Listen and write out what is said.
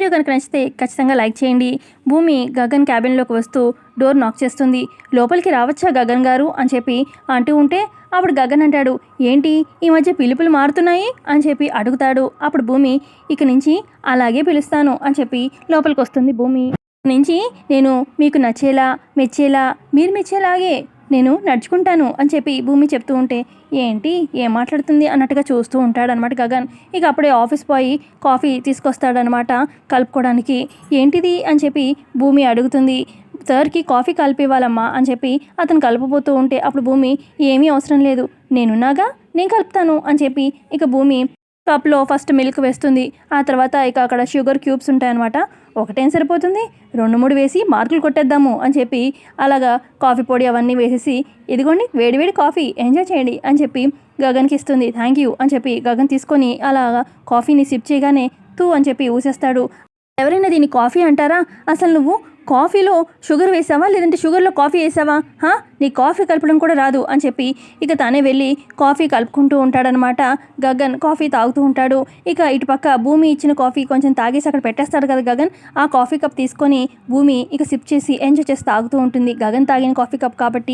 Video కనుక నచ్చితే ఖచ్చితంగా లైక్ చేయండి. భూమి గగన్ క్యాబిన్లోకి వస్తూ డోర్ నాక్ చేస్తుంది. లోపలికి రావచ్చా గగన్ గారు? అని చెప్పి అంటూ ఉంటే అప్పుడు గగన్ అంటాడు ఏంటి? ఈ మధ్య పిలుపులు మారుతున్నాయి? అని చెప్పి అడుగుతాడు. అప్పుడు భూమి ఇక నుంచి అలాగే పిలుస్తాను అని చెప్పి లోపలికి వస్తుంది భూమి. నుంచి నేను మీకు నచ్చేలా మెచ్చేలా మీరు మెచ్చేలాగే నేను నడుచుకుంటాను అని చెప్పి భూమి చెప్తూ ఉంటే ఏంటి? ఏం మాట్లాడుతుంది? అన్నట్టుగా చూస్తూ ఉంటాడనమాట గగన్. ఇక అప్పుడే ఆఫీస్ పోయి కాఫీ తీసుకొస్తాడనమాట కలుపుకోవడానికి. ఏంటిది? అని చెప్పి భూమి అడుగుతుంది. సార్కి కాఫీ కలిపివ్వాలమ్మా అని చెప్పి అతను కలపబోతూ ఉంటే అప్పుడు భూమి ఏమీ అవసరం లేదు. నేనున్నాగా? నేను కలుపుతాను అని చెప్పి ఇక భూమి కప్లో ఫస్ట్ మిల్క్ వేస్తుంది. ఆ తర్వాత ఇక అక్కడ షుగర్ క్యూబ్స్ ఉంటాయన్నమాట. ఒకటేం సరిపోతుంది? రెండు మూడు వేసి మార్కులు కొట్టేద్దాము అని చెప్పి అలాగా కాఫీ పొడి అవన్నీ వేసేసి ఇదిగోండి వేడివేడి కాఫీ ఎంజాయ్ చేయండి అని చెప్పి గగన్కి ఇస్తుంది. థ్యాంక్ యూ అని చెప్పి గగన్ తీసుకొని అలాగా కాఫీని సిప్ చేయగానే తూ అని చెప్పి ఊసేస్తాడు. ఎవరైనా దీన్ని కాఫీ అంటారా? అసలు నువ్వు కాఫీలో షుగర్ వేసావా? లేదంటే షుగర్లో కాఫీ వేసావా? హా? నీ కాఫీ కలపడం కూడా రాదు అని చెప్పి ఇక తానే వెళ్ళి కాఫీ కలుపుకుంటూ ఉంటాడనమాట. గగన్ కాఫీ తాగుతూ ఉంటాడు. ఇక ఇటుపక్క భూమి ఇచ్చిన కాఫీ కొంచెం తాగేసి అక్కడ పెట్టేస్తాడు కదా గగన్. ఆ కాఫీ కప్ తీసుకొని భూమి ఇక సిప్ చేసి ఎంజాయ్ చేసి తాగుతూ ఉంటుంది. గగన్ తాగిన కాఫీ కప్ కాబట్టి